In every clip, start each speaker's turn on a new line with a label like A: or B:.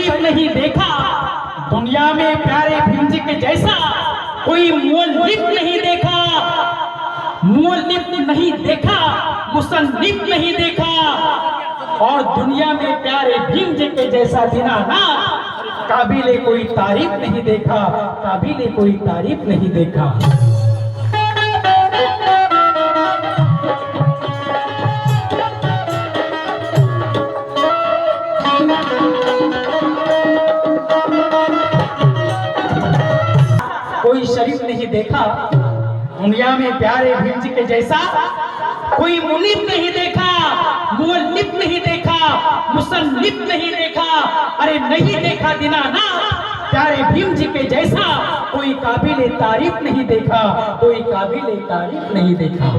A: قریب نہیں دیکھا، دنیا میں پیارے بھنجی کے جیسا کوئی مولف نہیں دیکھا۔ مولف نہیں دیکھا، مصنف نہیں دیکھا۔ اور دنیا میں پیارے بھنجی کے جیسا دنانا قابل کوئی تعریف نہیں دیکھا قابلے کوئی تعریف نہیں دیکھا۔ شریف نہیں دیکھا۔ دنیا میں پیارے بھیج کے جیسا کوئی منیب نہیں دیکھا مولب نہیں دیکھا مصنف نہیں دیکھا، ارے نہیں دیکھا دینا نا۔ پیارے بھیم جی کے جیسا کوئی قابل تعریف نہیں دیکھا، کوئی قابل تعریف نہیں دیکھا۔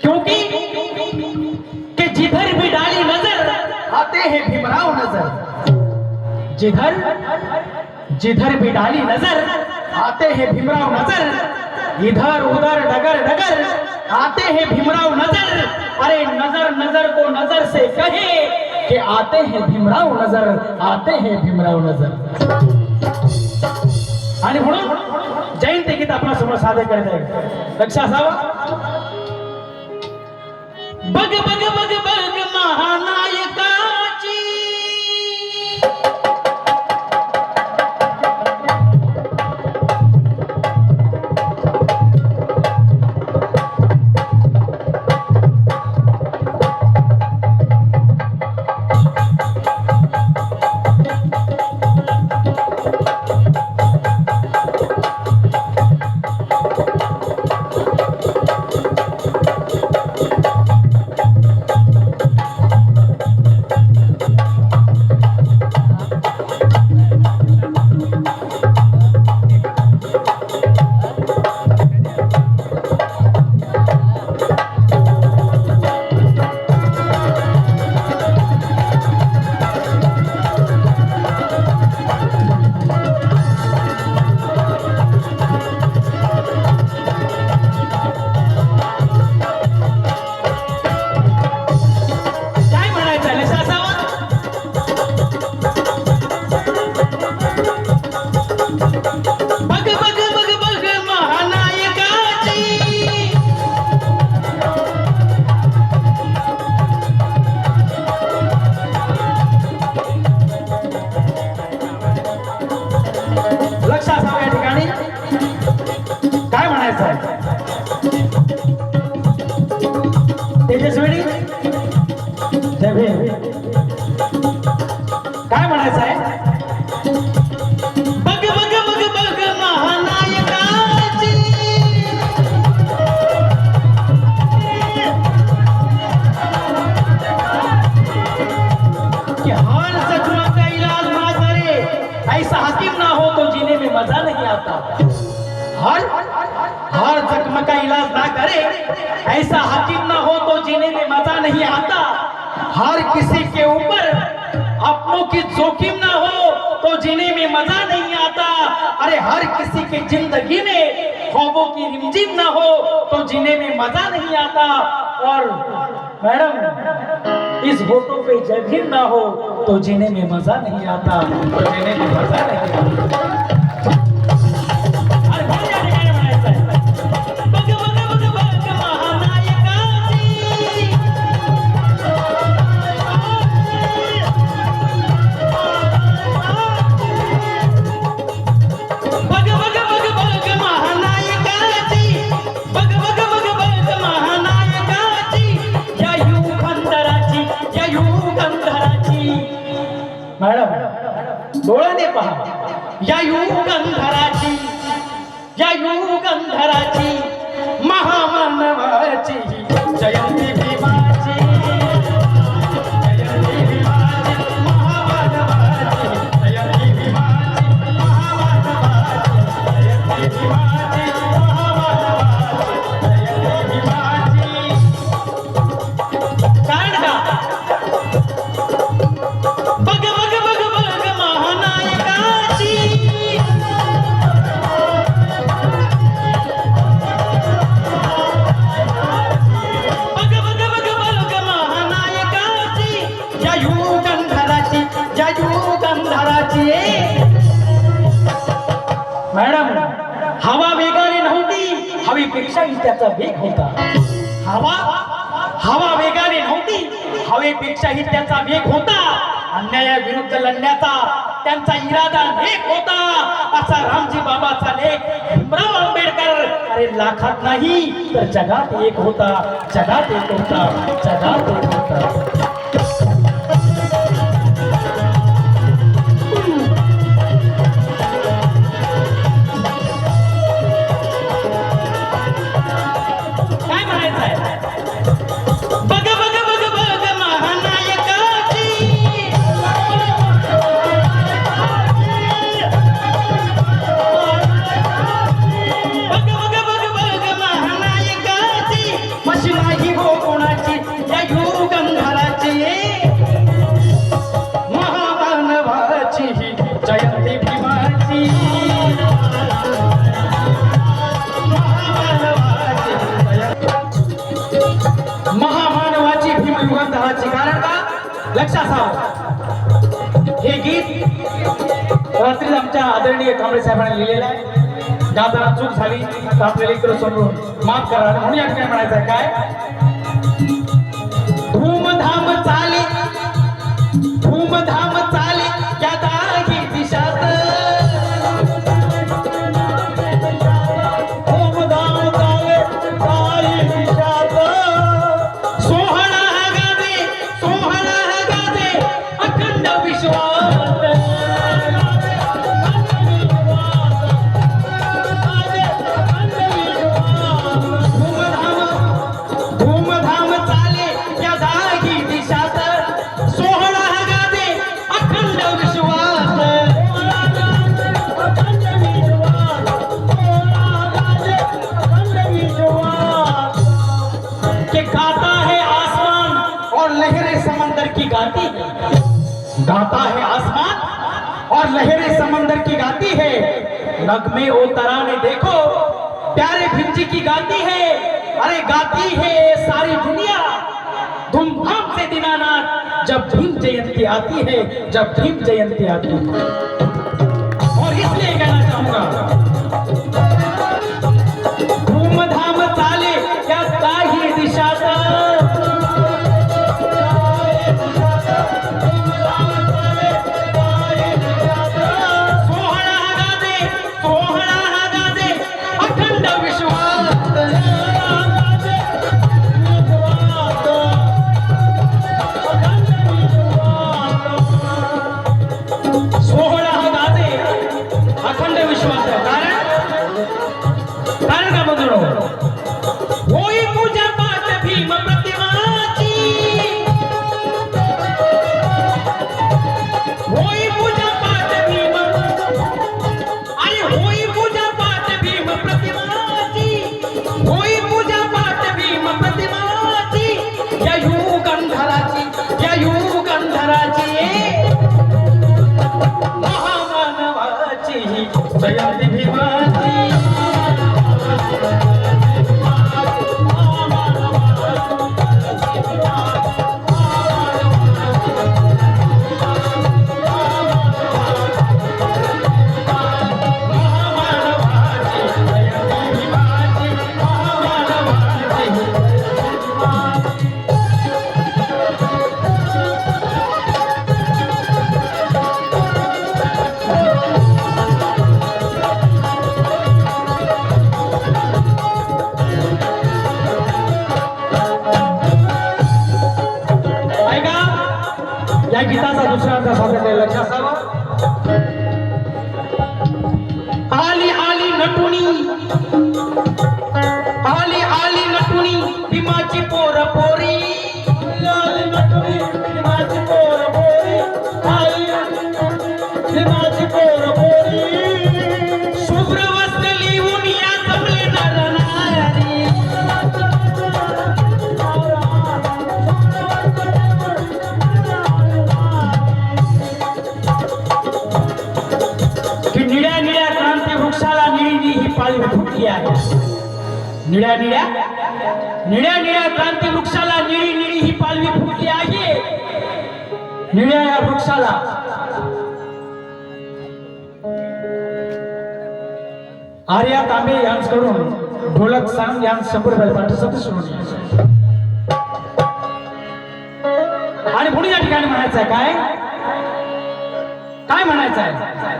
A: کیونکہ کہ جدھر بھی ڈالی نظر، آتے ہیں بھیمراؤ نظر۔ جدھر जिधर भी डाली नजर आते हैं भीमराव नजर। इधर उधर डगर डगर आते हैं भीमराव नजर। अरे नजर नजर को नजर से कहे कि आते हैं भीमराव नजर आते हैं भीमराव नजर। आणि म्हणून जयंती गीत आपल्यासमोर सादर करत आहे. लक्षात असावं? बघ बघ बघ बघ महानायक काय म्हणायचं आहे ایسا حکیم نہ ہو تو جینے میں مزہ نہیں آتا۔ ہر کسی کے اوپر اپنوں کی جوکم نہ ہو تو جینے میں مزہ نہیں آتا۔ ارے، ہر کسی کی زندگی میں خوابوں کی رمجم نہ ہو تو جینے میں مزہ نہیں آتا۔ اور میڈم، اس ہوٹوں پہ جب نہ ہو تو جینے میں مزہ نہیں آتا۔ تو جینے میں مزہ نہیں آتا۔ डोळ्याने पहा. या युगंधराची या युगंधराची महामानवाची जयंती. पेक्षाही त्यांचा त्याचा वेग होता अन्यायाविरुद्ध लढण्याचा त्यांचा इरादा नेक होता. असा रामजी बाबाचा लेख भीमराव आंबेडकर अरे लाखात नाही तर जगात एक होता. जगात एक होता. जगात एक होता. लक्षात असावं हे गीत रात्री आमच्या आदरणीय कांबळे साहेबांनी लिहिलेलं आहे. दादा चूक झाली तर आपल्याला इकडे समोरून माफ करा म्हणून या ठिकाणी म्हणायचं आहे काय? धूमधाम चाले धूमधाम विश्वास नगमे ओ तराने देखो प्यारे भिंजी की गाती है अरे गाती है सारी दुनिया धूमधाम से दीनानाथ जब भीम जयंती आती है जब भीम जयंती आती है और इसलिए कहना चाहूंगा धूमधाम निळ्या निळ्या निळ्या निळ्या क्रांती वृक्षाला निळी निळी ही पालवी फुटली आहे. निळ्या या वृक्षाला. आर्या तांबे यांच्याकडून ढोलक सांग यां शंभर रुपये पाठीसाठी आणि पुढे या ठिकाणी म्हणायचं आहे काय? काय म्हणायचं आहे?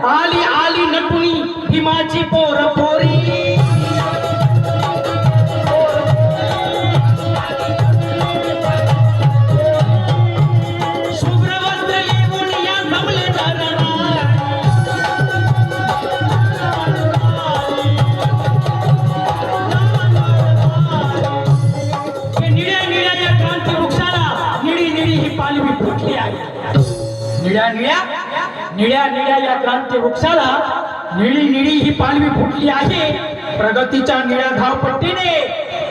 A: आली आली नटुनी भीमाची पोर पोरी. फुटली आहे निळ्या निळ्या निळ्या निळ्या या क्रांती वृक्षाला निळी निळी ही पालवी फुटली आहे. प्रगतीच्या निळ्या धावपट्टीने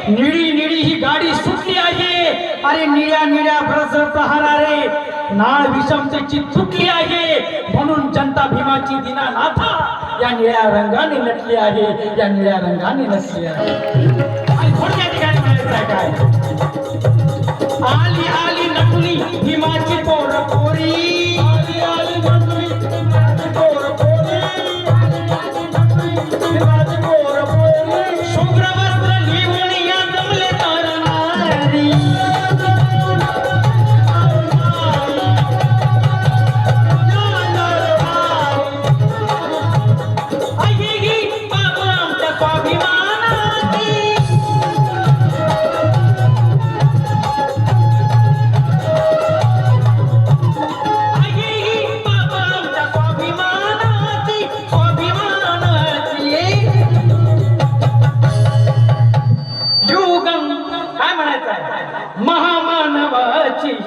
A: निळी निळी ही गाडी सुटली आहे. अरे निळ्या निळ्या ब्रज प्रहारारे नाळ विषमतेची चुकली आहे. म्हणून जनता भीमाची दिना नाथा या निळ्या रंगाने नटली आहे. या निळ्या रंगाने नटली आहे. आणि थोडक्या म्हणायचं आहे काय? आली आली. नटली भीमाची पोर.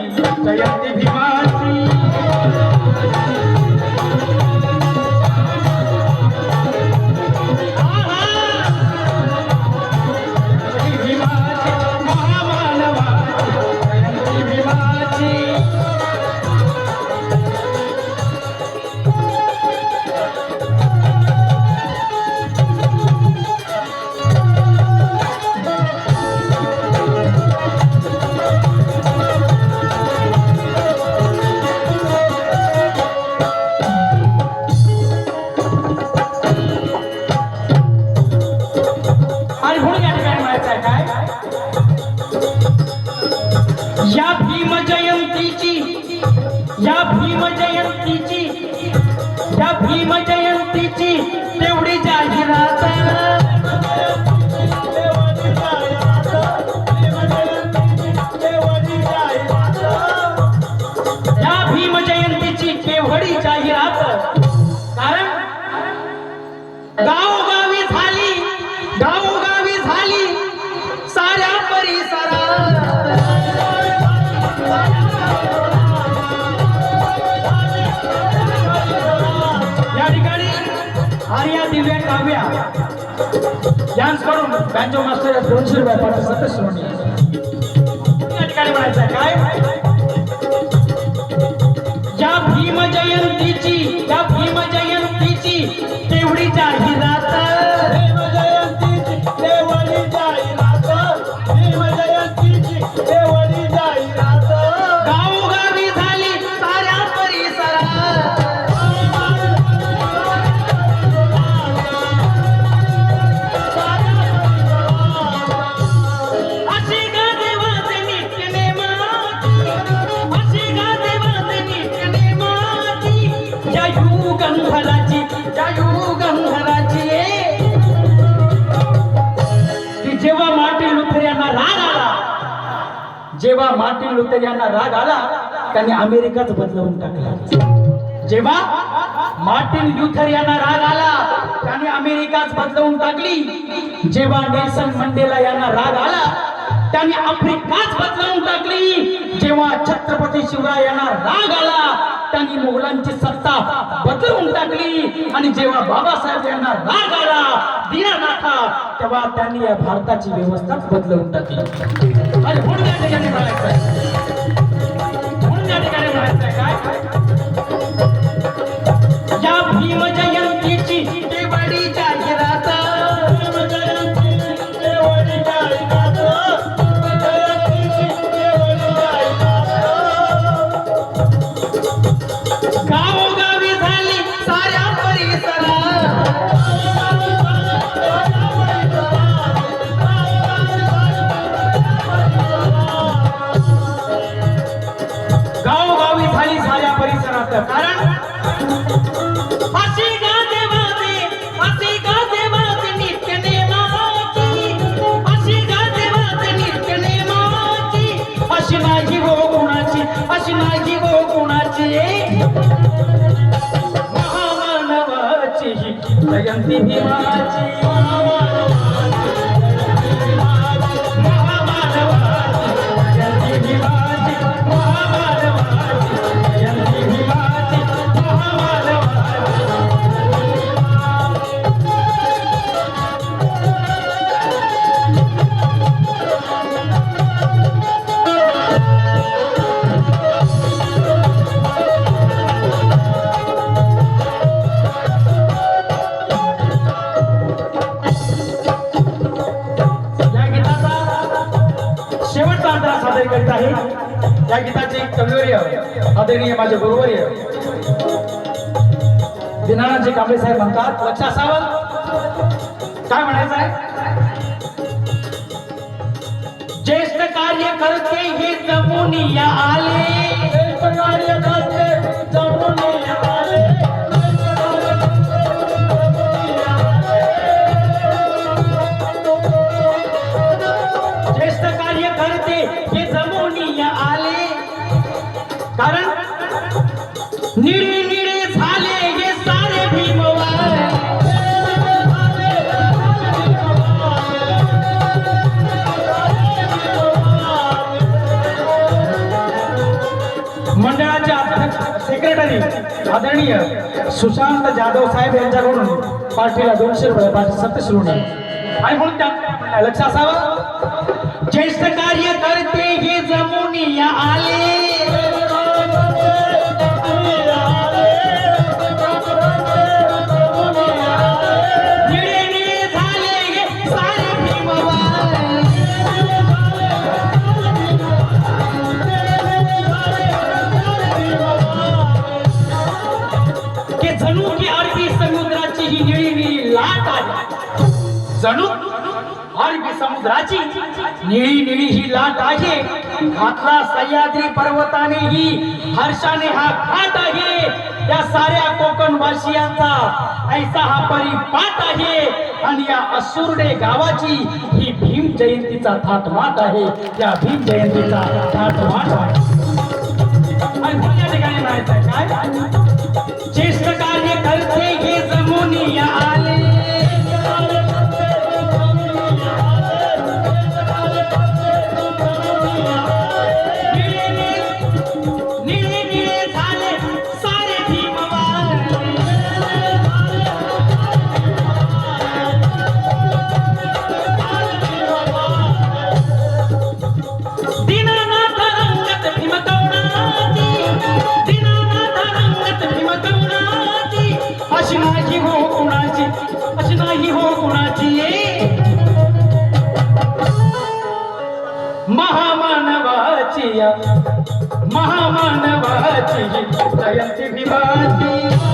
A: जयंती आर्या दिव्या काव्या यांकडून बँजो मास्टर दोनशे रुपये पाठवून सतत सोडणी या ठिकाणी म्हणायचं आहे काय? या भीम जयंतीची या भीम जयंतीची तेवढी जाहिरात जेव्हा मार्टिन लुथर यांना राग आला त्यांनी अमेरिकाच बदलवून टाकला. जेव्हा मार्टिन लुथर यांना राग आला त्याने अमेरिकाच बदलवून टाकली. जेव्हा नेल्सन मंडेला यांना राग आला त्यांनी आफ्रिकाच बदलावून टाकली. जेव्हा छत्रपती शिवराय यांना राग आला त्यांनी मुघलांची सत्ता बदलवून टाकली. आणि जेव्हा बाबासाहेब यांना राग आला दिनानाथा तेव्हा त्यांनी या भारताची व्यवस्थाच बदलवून टाकली. आणि म्हणून या ठिकाणी म्हणायचं म्हणून या ठिकाणी म्हणायचं काय? नाही गो गुणाची महामानवाची ही जयंती भीमाची. गीताचे कविवर्य आदरणीय माझे गुरुवर्य. दिनानाथजी कांबळे साहेब म्हणतात लक्ष असावं. काय म्हणायचं आहे? ज्येष्ठ कार्य करते हे जमून या आले. ज्येष्ठ कार्य पार्टीला दोनशे रुपये पार्टी सत्य ऋण आणि म्हणून त्या लक्ष असावं. ज्येष्ठ कार्य जणू अरबी समुद्राची निळी निळी ही लाट आहे. घातला सह्याद्री पर्वताने ही हर्षाने हा घाट आहे. त्या साऱ्या कोकण वासियांचा ऐसा हा परिपाठ आहे. आणि या असुर्डे गावाची ही भीम जयंतीचा थाटमाट आहे. त्या भीम जयंतीचा थाटमाट आहे. आणि ठिकाणी म्हणायचं आहे काय? महामानवाची ही जयंती भीमाची